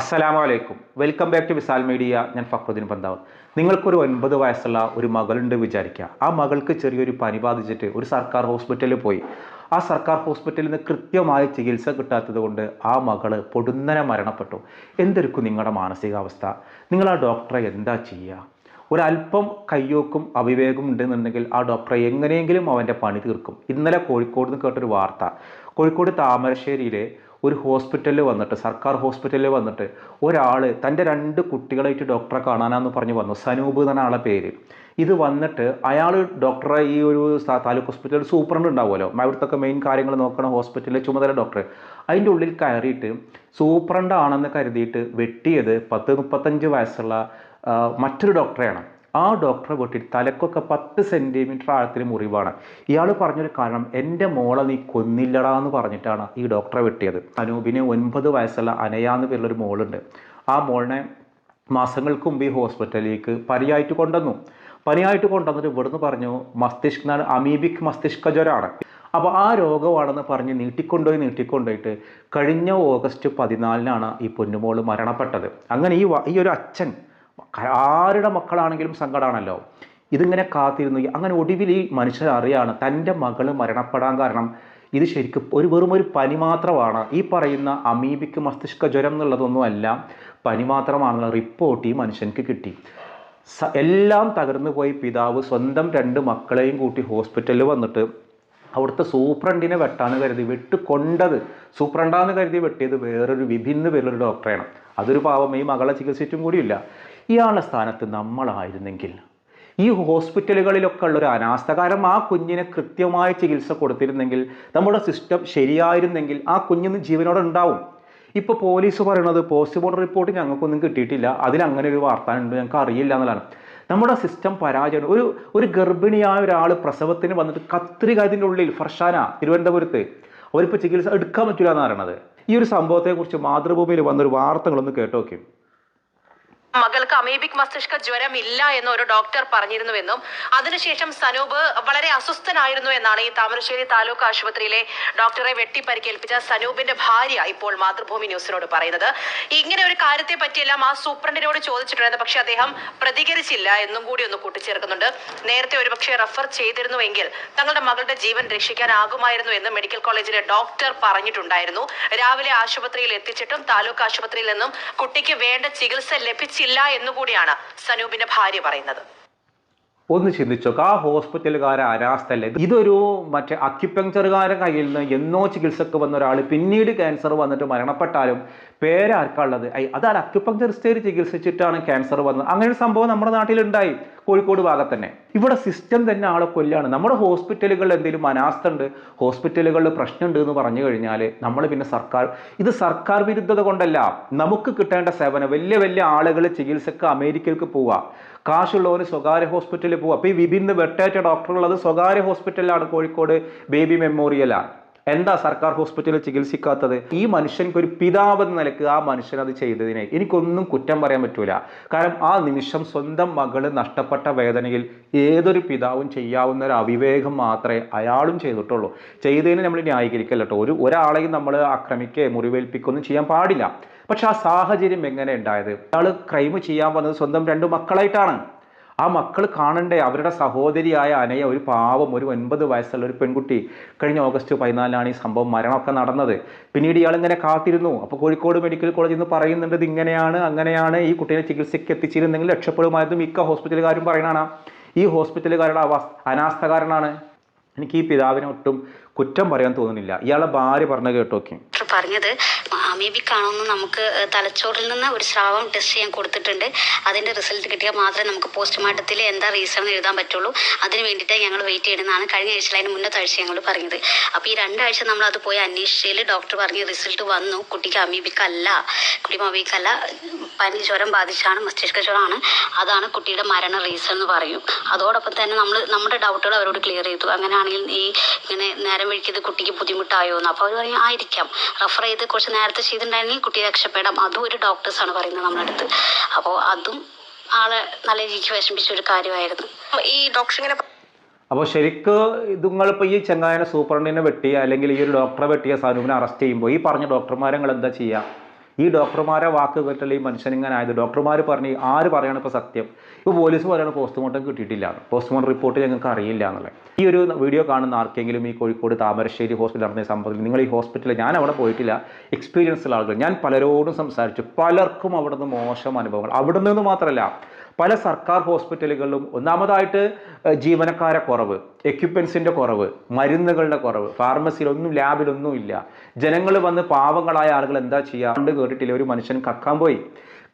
അസ്സലാമു അലൈക്കും welcome back to Visal media. ഞാൻ ഫക്രുദ്ദീൻ പന്താവ് നിങ്ങൾക്കൊരു ഒൻപത് വയസ്സുള്ള ഒരു മകളുണ്ട് വിചാരിക്കുക. ആ മകൾക്ക് ചെറിയൊരു പനി ബാധിച്ചിട്ട് ഒരു സർക്കാർ ഹോസ്പിറ്റലിൽ പോയി. ആ സർക്കാർ ഹോസ്പിറ്റലിൽ നിന്ന് കൃത്യമായ ചികിത്സ കിട്ടാത്തത് കൊണ്ട് ആ മകൾ പൊടുന്നനെ മരണപ്പെട്ടു. എന്തൊരുക്കും നിങ്ങളുടെ മാനസികാവസ്ഥ? നിങ്ങൾ ആ ഡോക്ടറെ എന്താ ചെയ്യുക? ഒരല്പം കയ്യോക്കും അവിവേകം ഉണ്ടെന്നുണ്ടെങ്കിൽ ആ ഡോക്ടറെ എങ്ങനെയെങ്കിലും അവന്റെ പണി തീർക്കും. ഇന്നലെ കോഴിക്കോട് നിന്ന് കേട്ടൊരു വാർത്ത. കോഴിക്കോട് താമരശ്ശേരിയിലെ ഒരു ഹോസ്പിറ്റലിൽ വന്നിട്ട് സർക്കാർ ഹോസ്പിറ്റലിൽ വന്നിട്ട് ഒരാൾ തന്റെ രണ്ട് കുട്ടികളായിട്ട് ഡോക്ടറെ കാണാനാന്ന് പറഞ്ഞ് വന്നു. സനൂപ് എന്ന ആളെ പേര്. ഇത് വന്നിട്ട് അയാൾ ഡോക്ടറെ ഈ ഒരു താലൂക്ക് ഹോസ്പിറ്റലിൽ സൂപ്രണ്ട് ഉണ്ടാവുമല്ലോ. അവിടുത്തെ മെയിൻ കാര്യങ്ങൾ നോക്കണ ഹോസ്പിറ്റലിലെ ചുമതല ഡോക്ടർ. അതിന്റെ ഉള്ളിൽ കയറിയിട്ട് സൂപ്രണ്ട് ആണെന്ന് കരുതിയിട്ട് വെട്ടിയത് പത്ത് മുപ്പത്തഞ്ച് വയസ്സുള്ള മറ്റൊരു ഡോക്ടറെയാണ്. ആ ഡോക്ടറെ വീട്ടിൽ തലക്കൊക്കെ പത്ത് സെന്റിമീറ്റർ ആഴത്തിൽ മുറിവാണ്. ഇയാൾ പറഞ്ഞൊരു കാരണം എന്റെ മോളെ നീ കൊന്നില്ലടാ എന്ന് പറഞ്ഞിട്ടാണ് ഈ ഡോക്ടറെ വെട്ടിയത്. അനൂപിന് ഒൻപത് വയസ്സുള്ള അനയ എന്ന് പേരുള്ളൊരു മോളുണ്ട്. ആ മോളിനെ മാസങ്ങൾക്ക് മുമ്പ് ഈ ഹോസ്പിറ്റലിലേക്ക് പനിയായിട്ട് കൊണ്ടുവന്നു. പനിയായിട്ട് കൊണ്ടുവന്നിട്ട് ഇവിടുന്ന് പറഞ്ഞു മസ്തിഷ്ക അമീബിക് മസ്തിഷ്ക ജ്വരമാണ് അപ്പോൾ ആ രോഗമാണെന്ന് പറഞ്ഞ് നീട്ടിക്കൊണ്ടുപോയി നീട്ടിക്കൊണ്ടുപോയിട്ട് കഴിഞ്ഞ ഓഗസ്റ്റ് പതിനാലിനാണ് ഈ പൊന്നുമോൾ മരണപ്പെട്ടത്. അങ്ങനെ ഈ ഈ ഒരു അച്ഛൻ ആരുടെ മക്കളാണെങ്കിലും സങ്കടമാണല്ലോ ഇതിങ്ങനെ കാത്തിരുന്നു. അങ്ങനെ ഒടുവിൽ ഈ മനുഷ്യൻ അറിയാണ് തന്റെ മകൾ മരണപ്പെടാൻ കാരണം ഇത് ശരിക്കും ഒരു വെറും ഒരു പനി മാത്രമാണ്. ഈ പറയുന്ന അമീബിക്ക് മസ്തിഷ്ക ജ്വരം എന്നുള്ളതൊന്നുമല്ല പനി മാത്രമാണെന്നുള്ള റിപ്പോർട്ട് ഈ മനുഷ്യൻക്ക് കിട്ടി. എല്ലാം തകർന്നു പോയി. പിതാവ് സ്വന്തം രണ്ട് മക്കളെയും കൂട്ടി ഹോസ്പിറ്റലിൽ വന്നിട്ട് അവിടുത്തെ സൂപ്രണ്ടിനെ വെട്ടാന്ന് കരുതി വെട്ട് കൊണ്ടത് സൂപ്രണ്ടാന്ന് കരുതി വെട്ടിയത് വേറൊരു വിഭിന്ന പേരിലൊരു ഡോക്ടറാണ് അതൊരു പാവം ഈ മകളെ ചികിത്സിച്ചും കൂടിയില്ല. ഇയാളുടെ സ്ഥാനത്ത് നമ്മളായിരുന്നെങ്കിൽ ഈ ഹോസ്പിറ്റലുകളിലൊക്കെ ഉള്ള ഒരു അനാസ്ഥ കാരണം ആ കുഞ്ഞിന് കൃത്യമായ ചികിത്സ കൊടുത്തിരുന്നെങ്കിൽ നമ്മുടെ സിസ്റ്റം ശരിയായിരുന്നെങ്കിൽ ആ കുഞ്ഞിന് ജീവനോടെ ഉണ്ടാവും ഇപ്പോൾ പോലീസ് പറയണത് പോസ്റ്റ്മോർട്ടം റിപ്പോർട്ട് ഞങ്ങൾക്കൊന്നും കിട്ടിയിട്ടില്ല. അതിൽ അങ്ങനെ ഒരു വാർത്ത ഉണ്ട് ഞങ്ങൾക്ക് അറിയില്ല എന്നുള്ളതാണ്. നമ്മുടെ സിസ്റ്റം പരാജയം ഒരു ഒരു ഗർഭിണിയായ ഒരാൾ പ്രസവത്തിന് വന്നിട്ട് കത്രിക അതിന്റെ ഉള്ളിൽ ഫർഷാന തിരുവനന്തപുരത്ത് അവരിപ്പോൾ ചികിത്സ എടുക്കാൻ പറ്റില്ല എന്നാണ് പറയണത്. ഈ ഒരു സംഭവത്തെക്കുറിച്ച് മാതൃഭൂമിയിൽ വന്നൊരു വാർത്തകളൊന്ന് കേട്ടോക്കെ. മകൾക്ക് അമീബിക് മസ്തിഷ്ക ജ്വരം ഇല്ല എന്ന് ഒരു ഡോക്ടർ പറഞ്ഞിരുന്നുവെന്നും അതിനുശേഷം സനൂപ് വളരെ അസ്വസ്ഥനായിരുന്നു എന്നാണ് ഈ താമരശ്ശേരി താലൂക്ക് ആശുപത്രിയിലെ ഡോക്ടറെ വെട്ടിപ്പരിക്കേൽപ്പിച്ച സനൂപിന്റെ ഭാര്യ ഇപ്പോൾ മാതൃഭൂമി ന്യൂസിനോട് പറയുന്നത്. ഇങ്ങനെ ഒരു കാര്യത്തെ പറ്റിയെല്ലാം ആ സൂപ്രണ്ടിനോട് ചോദിച്ചിട്ടുണ്ടായിരുന്നു പക്ഷെ അദ്ദേഹം പ്രതികരിച്ചില്ല എന്നും കൂടി ഒന്ന് കൂട്ടിച്ചേർക്കുന്നുണ്ട്. നേരത്തെ ഒരുപക്ഷെ റെഫർ ചെയ്തിരുന്നുവെങ്കിൽ തങ്ങളുടെ മകളുടെ ജീവൻ രക്ഷിക്കാനാകുമായിരുന്നു എന്ന് മെഡിക്കൽ കോളേജിലെ ഡോക്ടർ പറഞ്ഞിട്ടുണ്ടായിരുന്നു. രാവിലെ ആശുപത്രിയിൽ എത്തിച്ചിട്ടും താലൂക്ക് ആശുപത്രിയിൽ നിന്നും കുട്ടിക്ക് വേണ്ട ചികിത്സ ലഭിച്ചില്ല എന്നുകൂടിയാണ് സനൂപിന്റെ ഭാര്യ പറയുന്നത്. ഒന്ന് ചിന്തിച്ചോക്ക്. ആ ഹോസ്പിറ്റലുകാരെ അനാസ്ഥല്ലേ? ഇതൊരു മറ്റേ അക്യുപങ്ചറുകാരുടെ കയ്യിൽ നിന്ന് എന്നോ ചികിത്സക്ക് വന്ന ഒരാൾ പിന്നീട് ക്യാൻസർ വന്നിട്ട് മരണപ്പെട്ടാലും പേരാർക്കുള്ളത് ഐ അതാണ് സ്റ്റേജ് ചികിത്സിച്ചിട്ടാണ് ക്യാൻസർ വന്നത്. അങ്ങനെ ഒരു സംഭവം നമ്മുടെ നാട്ടിലുണ്ടായി. കോഴിക്കോട് ഭാഗത്ത് തന്നെ ഇവിടെ സിസ്റ്റം തന്നെ ആളെ കൊല്ലാണ്. നമ്മുടെ ഹോസ്പിറ്റലുകളിൽ എന്തെങ്കിലും അനാസ്ഥ ഉണ്ട് ഹോസ്പിറ്റലുകളിൽ പ്രശ്നമുണ്ട് എന്ന് പറഞ്ഞു കഴിഞ്ഞാൽ നമ്മൾ പിന്നെ സർക്കാർ ഇത് സർക്കാർ വിരുദ്ധത കൊണ്ടല്ല. നമുക്ക് കിട്ടേണ്ട സേവനം വലിയ വലിയ ആളുകൾ ചികിത്സക്ക് അമേരിക്കയിലേക്ക് പോവുക കാശുള്ളവന് സ്വകാര്യ ഹോസ്പിറ്റലിൽ പോവുക അപ്പോൾ ഈ വിഭിന്ന് വെട്ടേറ്റ അത് സ്വകാര്യ ഹോസ്പിറ്റലിലാണ് കോഴിക്കോട് ബേബി മെമ്മോറിയലാണ് എന്താ സർക്കാർ ഹോസ്പിറ്റലിൽ ചികിത്സിക്കാത്തത്? ഈ മനുഷ്യൻക്ക് ഒരു പിതാവ് എന്ന നിലയ്ക്ക് ആ മനുഷ്യൻ അത് ചെയ്തതിനെ എനിക്കൊന്നും കുറ്റം പറയാൻ പറ്റൂല. കാരണം ആ നിമിഷം സ്വന്തം മകൾ നഷ്ടപ്പെട്ട വേദനയിൽ ഏതൊരു പിതാവും ചെയ്യാവുന്ന ഒരു അവിവേകം മാത്രമേ അയാളും ചെയ്തിട്ടുള്ളൂ. ചെയ്തതിന് നമ്മൾ ന്യായീകരിക്കല്ല കേട്ടോ. ഒരു ഒരാളെയും നമ്മൾ ആക്രമിക്കുകയോ മുറിവേൽപ്പിക്കൊന്നും ചെയ്യാൻ പാടില്ല. പക്ഷെ ആ സാഹചര്യം എങ്ങനെ ഉണ്ടായത്? അയാൾ ക്രൈം ചെയ്യാൻ വന്നത് സ്വന്തം രണ്ട് മക്കളായിട്ടാണ്. ആ മക്കൾ കാണണ്ടേ? അവരുടെ സഹോദരിയായ അനയ ഒരു പാവം ഒരു ഒൻപത് വയസ്സുള്ള ഒരു പെൺകുട്ടി കഴിഞ്ഞ ഓഗസ്റ്റ് പതിനാലിനാണ് ഈ സംഭവം മരണമൊക്കെ നടന്നത്. പിന്നീട് ഇയാൾ ഇങ്ങനെ കാത്തിരുന്നു. അപ്പോൾ കോഴിക്കോട് മെഡിക്കൽ കോളേജിൽ നിന്ന് പറയുന്നുണ്ട് ഇങ്ങനെയാണ് അങ്ങനെയാണ്. ഈ കുട്ടീനെ ചികിത്സയ്ക്ക് എത്തിച്ചിരുന്നെങ്കിൽ രക്ഷപ്പെടുമായിരുന്നു. മിക്ക ഹോസ്പിറ്റലുകാരും പറയണാണ് ഈ ഹോസ്പിറ്റലുകാരുടെ അവസ്ഥ അനാസ്ഥ കാരണമാണ് എനിക്ക് ഈ പിതാവിനെ ഒട്ടും കുറ്റം പറയാൻ തോന്നുന്നില്ല. ഇയാളെ ഭാര്യ പറഞ്ഞ കേട്ടോക്കെ. പറഞ്ഞത് അമീബിക്കാണോന്ന് നമുക്ക് തലച്ചോറിൽ നിന്ന് ഒരു സ്രാവം ടെസ്റ്റ് ചെയ്യാൻ കൊടുത്തിട്ടുണ്ട്. അതിന്റെ റിസൾട്ട് കിട്ടിയാൽ മാത്രമേ നമുക്ക് പോസ്റ്റ്മോർട്ടത്തിൽ എന്താ റീസൺ എഴുതാൻ പറ്റുള്ളൂ. അതിന് വേണ്ടിയിട്ട് ഞങ്ങൾ വെയിറ്റ് ചെയ്യണമെന്നാണ് കഴിഞ്ഞ ആഴ്ച അതിന് മുന്നത്തെ ആഴ്ച ഞങ്ങൾ പറഞ്ഞത്. അപ്പോൾ ഈ രണ്ടാഴ്ച നമ്മൾ അത് പോയി അന്വേഷിച്ചതിൽ ഡോക്ടർ പറഞ്ഞ റിസൾട്ട് വന്നു. കുട്ടിക്ക് അമീബിക്കല്ല കുട്ടി അമീബിക്കല്ല പനി ജ്വരം ബാധിച്ചാണ് മസ്തിഷ്ക ജ്വരമാണ്. അതാണ് കുട്ടിയുടെ മരണ റീസൺ എന്ന് പറയും. അതോടൊപ്പം തന്നെ നമ്മൾ നമ്മുടെ ഡൗട്ടുകൾ അവരോട് ക്ലിയർ ചെയ്തു. അങ്ങനെയാണെങ്കിൽ ഈ ഇങ്ങനെ നേരം വഴിക്കത് കുട്ടിക്ക് ബുദ്ധിമുട്ടായോ എന്ന്. അപ്പോൾ അവർ പറയും ആയിരിക്കാം. റെഫർ ചെയ്ത് കുറച്ച് നേരത്തെ ചെയ്തിട്ടുണ്ടായിരുന്നെങ്കിൽ കുട്ടി രക്ഷപ്പെടാം. അതും ഒരു ഡോക്ടേഴ്സാണ് പറയുന്നത് നമ്മുടെ അടുത്ത്. അപ്പോൾ അതും ആളെ നല്ല രീതിക്ക് വിഷമിച്ച ഒരു കാര്യമായിരുന്നു. ഈ ഡോക്ടർ ഇങ്ങനെ അപ്പോൾ ശരിക്ക് ഇതുങ്ങളിപ്പോൾ ഈ ചെങ്ങായനെ സൂപ്രണ്ടിനെ വെട്ടി അല്ലെങ്കിൽ ഈ ഒരു ഡോക്ടറെ വെട്ടിയ സാനൂപിനെ അറസ്റ്റ് ചെയ്യുമ്പോൾ ഈ പറഞ്ഞ ഡോക്ടർമാരെ നിങ്ങൾ എന്താ ചെയ്യുക ഈ ഡോക്ടർമാരെ വാക്ക് കേട്ടല്ലേ ഈ ആയത് ഡോക്ടർമാർ പറഞ്ഞ് ആര് പറയുകയാണ് ഇപ്പോൾ സത്യം? ഇപ്പോൾ പോലീസ് പറയുകയാണ് പോസ്റ്റ്മോർട്ടം കിട്ടിയിട്ടില്ല. പോസ്റ്റ്മോർട്ടം റിപ്പോർട്ട് ഞങ്ങൾക്ക് അറിയില്ല എന്നുള്ളത്. ഈ ഒരു വീഡിയോ കാണുന്ന ആർക്കെങ്കിലും ഈ കോഴിക്കോട് താമരശ്ശേരി ഹോസ്പിറ്റൽ നടന്ന സംഭവത്തിൽ നിങ്ങൾ ഈ ഹോസ്പിറ്റലിൽ ഞാൻ അവിടെ പോയിട്ടില്ല. എക്സ്പീരിയൻസ് ഉള്ള ആളുകൾ. ഞാൻ പലരോടും സംസാരിച്ചു. പലർക്കും അവിടെ മോശം അനുഭവങ്ങൾ. അവിടെ നിന്ന് മാത്രമല്ല പല സർക്കാർ ഹോസ്പിറ്റലുകളിലും ഒന്നാമതായിട്ട് ജീവനക്കാരെ കുറവ് എക്യുപ്മെൻസിന്റെ കുറവ് മരുന്നുകളുടെ കുറവ് ഫാർമസിയിലൊന്നും ലാബിലൊന്നും ഇല്ല. ജനങ്ങൾ വന്ന് പാവങ്ങളായ ആളുകൾ എന്താ ചെയ്യുക കണ്ട് കേട്ടിട്ടില്ല ഒരു മനുഷ്യൻ കക്കാൻ പോയി.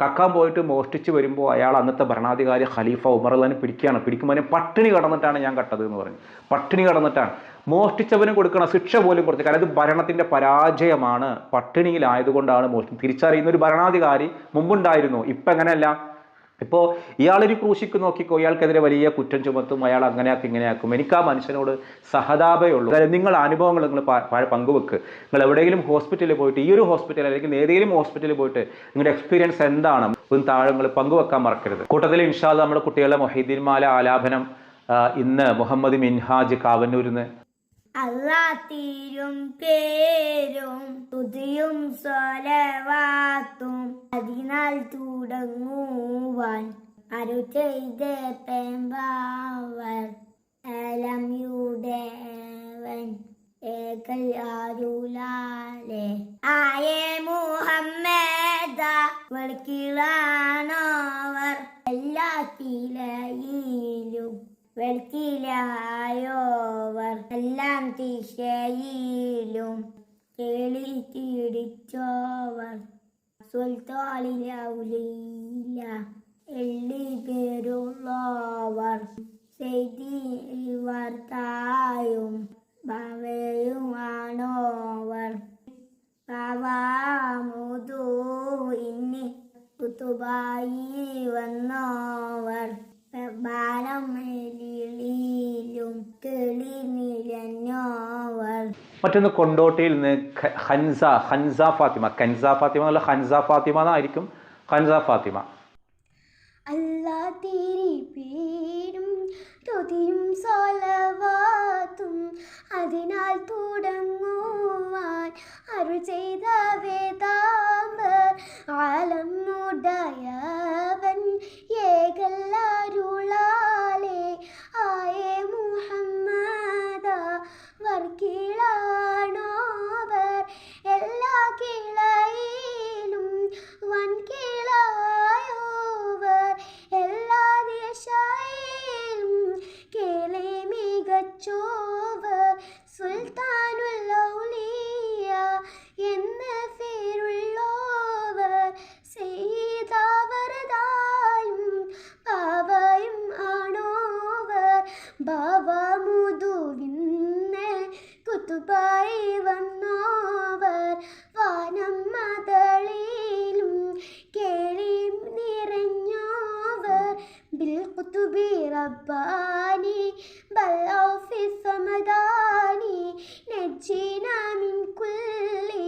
കക്കാൻ പോയിട്ട് മോഷ്ടിച്ച് വരുമ്പോൾ അയാൾ അന്നത്തെ ഭരണാധികാരി ഖലീഫ ഉമർ അള്ളഹാനെ പിടിക്കുകയാണ് പിടിക്കുമ്പോൾ പട്ടിണി കടന്നിട്ടാണ് ഞാൻ കട്ടത് എന്ന് പറഞ്ഞു. പട്ടിണി കടന്നിട്ടാണ്. മോഷ്ടിച്ചവന് കൊടുക്കണ ശിക്ഷ പോലും കൊടുത്തു കാരണം ഇത് ഭരണത്തിന്റെ പരാജയമാണ്. പട്ടിണിയിലായതുകൊണ്ടാണ് മോഷ്ടി തിരിച്ചറിയുന്ന ഒരു ഭരണാധികാരി മുമ്പുണ്ടായിരുന്നു. ഇപ്പം അങ്ങനെയല്ല ഇപ്പോൾ ഇയാളൊരു ക്രൂശിക്ക് നോക്കിക്കോ ഇയാൾക്കെതിരെ വലിയ കുറ്റം ചുമത്തും അയാൾ അങ്ങനെയാക്കും ഇങ്ങനെയാക്കും. എനിക്ക് ആ മനുഷ്യനോട് സഹതാപേ ഉള്ളൂ. അതായത് നിങ്ങൾ അനുഭവങ്ങൾ നിങ്ങൾ പങ്കുവെക്ക്. നിങ്ങൾ എവിടെയെങ്കിലും ഹോസ്പിറ്റലിൽ പോയിട്ട് ഈ ഒരു ഹോസ്പിറ്റൽ അല്ലെങ്കിൽ ഏതെങ്കിലും ഹോസ്പിറ്റലിൽ പോയിട്ട് നിങ്ങളുടെ എക്സ്പീരിയൻസ് എന്താണ്? ഒന്ന് താഴെ നിങ്ങൾ പങ്കുവെക്കാൻ മറക്കരുത്. കൂട്ടത്തിൽ ഇൻഷാദ് നമ്മുടെ കുട്ടികളുടെ മൊഹീദ്ദീൻ മാല ആലാപനം ഇന്ന് മുഹമ്മദ് മിൻഹാജ് കാവന്നൂരിൽ നിന്ന് അള്ളാത്തീരും പേരും തുതിയും സ്വലവാത്തും അതിനാൽ തുടങ്ങുവാൻ അരു ചെയ്ത പെമ്പാവർ അലംയുടേവൻ ഏകൽ ആരുലാലെ. ആയേ മുഹമ്മദ വെളുക്കിളാണോവർ എല്ലാ കിലയിലും വെളുക്കിലായോവർ എല്ലാം തിശയിലും കേളി തിടിച്ചോവർ സുൽത്താളിലൗലിയില്ല എള്ളി പേരുള്ളവർ. മറ്റൊന്ന് കൊണ്ടോട്ടിയിൽ നിന്ന് ഹൻസ ഹൻസ ഫാത്തിമ. കൻസ ഫാത്തിമ എന്നുള്ള ഹൻസ ഫാത്തിമ എന്നായിരിക്കും. ഹൻസ ഫാത്തിമ. അല്ലാ തിരി പേരും തൊതിയും സോലവാത്തും അതിനാൽ തുടങ്ങുവാൻ അരുൾ ചെയ്ത വേദാമ്പർ ആലം ഉടയവൻ ഏകല്ലാരുളാലെ നിറഞ്ഞോവർ ബിൽ കുത്തുബി റബ്ബാനി ബല്ലൗ ഫി സമദാനി നജ്ജിന മിൻ കുല്ലി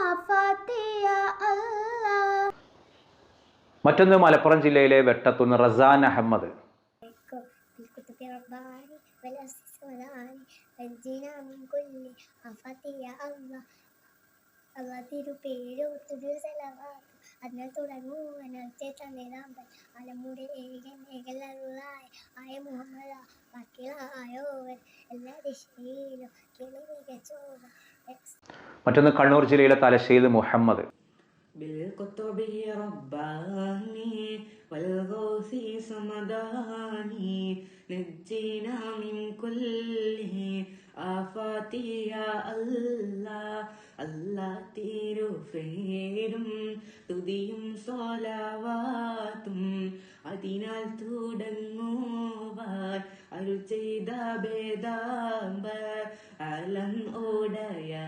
ആഫാത്തി യാ അല്ലാഹ് മറ്റൊന്ന് മലപ്പുറം ജില്ലയിലെ വെട്ടത്തുനിന്ന് റസാൻ അഹമ്മദ് بالكتب رباني والأسس والآني والجينا من كل آفات يا الله الله തിരുപേരും തുരുസലവാക്കും അതിനാൽ തുടങ്ങൂ അനർച്ചേത്ത നിരാമ്പൻ അലമുടെ ഏകൻ ഏകലറുള്ളായ ആയ മുഹമ്മദ വക്കീലായോവൻ എല്ലാ ദിശയിലും കിളി മികച്ചോവൻ മറ്റൊന്ന് കണ്ണൂർ ജില്ലയിലെ തലശ്ശേരി മുഹമ്മദ് بالقطب رباني والغوث صمداني نجينا من كل آفات يا الله അല്ലാ തീരു ഫ്രേരും തുതിയും സോലവാത്തും അതിനാൽ തുടങ്ങുവാൻ അരു ചെയ്ത ഭേദാംബർ അലം ഓടയാ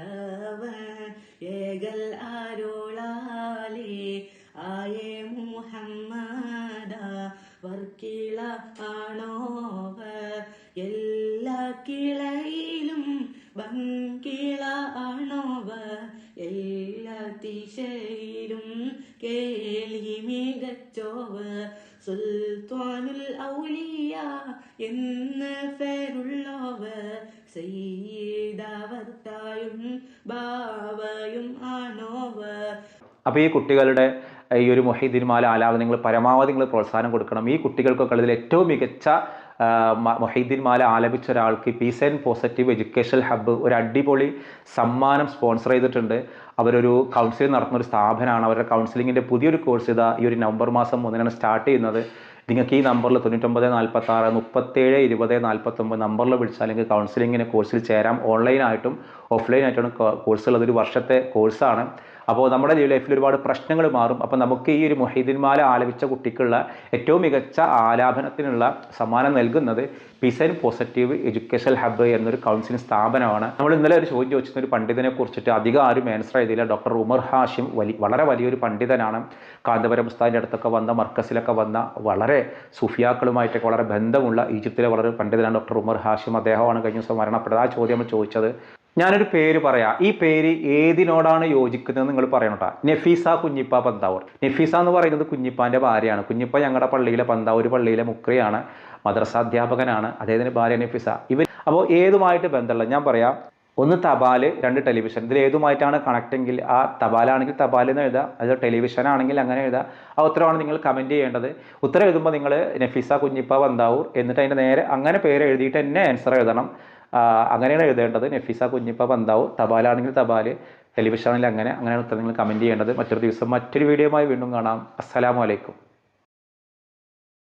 കേളി മികച്ചോവർ സുൽത്താനുൽ ഔലിയ എന്ന് പേരുള്ളവർ ചെയ്തവർത്തായും ബാവയും ആണോവർ അപ്പോൾ ഈ കുട്ടികളുടെ ഈ ഒരു മൊഹീദ്ദീൻ മാല ആലാപനങ്ങൾ നിങ്ങൾ പരമാവധി നിങ്ങൾ പ്രോത്സാഹനം കൊടുക്കണം. ഈ കുട്ടികൾക്കൊക്കെ ഉള്ളതിൽ ഏറ്റവും മികച്ച മൊഹീദ്ദീൻ മാല ആലപിച്ച ഒരാൾക്ക് peace and positive education hub ഒരു അടിപൊളി സമ്മാനം സ്പോൺസർ ചെയ്തിട്ടുണ്ട്. അവരൊരു കൗൺസിലിംഗ് നടത്തുന്ന ഒരു സ്ഥാപനമാണ്. അവരുടെ കൗൺസിലിങ്ങിന്റെ പുതിയൊരു കോഴ്സ് ഇതാ ഈ ഒരു നവംബർ മാസം ഒന്നിനാണ് സ്റ്റാർട്ട് ചെയ്യുന്നത്. നിങ്ങൾക്ക് ഈ നമ്പറിൽ തൊണ്ണൂറ്റൊമ്പത് നാൽപ്പത്തി ആറ് മുപ്പത്തേഴ് ഇരുപത് നാൽപ്പത്തൊമ്പത് നമ്പറിൽ വിളിച്ചാൽ നിങ്ങൾക്ക് കൗൺസിലിങ്ങിന് കോഴ്സിൽ ചേരാം. ഓൺലൈനായിട്ടും ഓഫ്ലൈനായിട്ടാണ് കോഴ്സുകൾ അതൊരു വർഷത്തെ കോഴ്സാണ് അപ്പോൾ നമ്മുടെ ലൈഫിൽ ഒരുപാട് പ്രശ്നങ്ങൾ മാറും. അപ്പോൾ നമുക്ക് ഈ ഒരു മൊഹീദിന്മാല ആലപിച്ച കുട്ടിക്കുള്ള ഏറ്റവും മികച്ച ആലാപനത്തിനുള്ള സമ്മാനം നൽകുന്നത് peace and positive education hub എന്നൊരു കൗൺസിലിംഗ് സ്ഥാപനമാണ്. നമ്മൾ ഇന്നലെ ഒരു ചോദ്യം ചോദിച്ചിരുന്ന. ഒരു പണ്ഡിതനെ കുറിച്ചിട്ട് അധികം ആരും ആൻസർ ചെയ്തില്ല. ഡോക്ടർ ഉമർ ഹാഷിം വലി വളരെ വലിയൊരു പണ്ഡിതനാണ്. കാന്തപുരം ഉസ്താദിന്റെ അടുത്തൊക്കെ വന്ന മർക്കസിലൊക്കെ വന്ന വളരെ സുഫിയാക്കളുമായിട്ടൊക്കെ വളരെ ബന്ധമുള്ള ഈജിപ്തിലെ വളരെ പണ്ഡിതനാണ് ഡോക്ടർ ഉമർ ഹാഷിം. അദ്ദേഹമാണ് കഴിഞ്ഞ ദിവസം മരണപ്പെട്ടത്. ആ ചോദ്യം നമ്മൾ ചോദിച്ചത് ഞാനൊരു പേര് പറയാം. ഈ പേര് ഏതിനോടാണ് യോജിക്കുന്നത് നിങ്ങൾ പറയണം കേട്ടോ നഫീസ കുഞ്ഞിപ്പ പന്താവൂർ. നഫീസ എന്ന് പറയുന്നത് കുഞ്ഞിപ്പാന്റെ ഭാര്യയാണ്. കുഞ്ഞിപ്പ ഞങ്ങളുടെ പള്ളിയിലെ പന്താവൂർ പള്ളിയിലെ മുക്രിയാണ് മദ്രസ അധ്യാപകനാണ്. അദ്ദേഹത്തിന്റെ ഭാര്യ നഫീസ. ഇവർ അപ്പോൾ ഏതുമായിട്ട് ബന്ധമുള്ള ഞാൻ പറയാം. ഒന്ന് തപാൽ രണ്ട് ടെലിവിഷൻ. ഇതിൽ ഏതുമായിട്ടാണ് കണക്റ്റെങ്കിൽ ആ തപാലാണെങ്കിൽ തപാൽ എന്ന് എഴുതാം. അതോ ടെലിവിഷൻ ആണെങ്കിൽ അങ്ങനെ എഴുതാം. ആ ഉത്തരവാണ് നിങ്ങൾ കമന്റ് ചെയ്യേണ്ടത്. ഉത്തരം എഴുതുമ്പോൾ നിങ്ങൾ നഫീസ കുഞ്ഞിപ്പ വന്താവൂർ എന്നിട്ട് അതിന്റെ നേരെ അങ്ങനെ പേര് എഴുതിയിട്ട് തന്നെ ആൻസർ എഴുതണം. അങ്ങനെയാണ് എഴുതേണ്ടത്. നഫീസ കുഞ്ഞിപ്പ പന്താവ് തപാലാണെങ്കിൽ തപാൽ ടെലിവിഷനിൽ അങ്ങനെ അങ്ങനെയാണ് ഉത്തരം നിങ്ങൾ കമന്റ് ചെയ്യേണ്ടത്. മറ്റൊരു ദിവസം മറ്റൊരു വീഡിയോയുമായി വീണ്ടും കാണാം. അസ്സലാമു അലൈക്കും.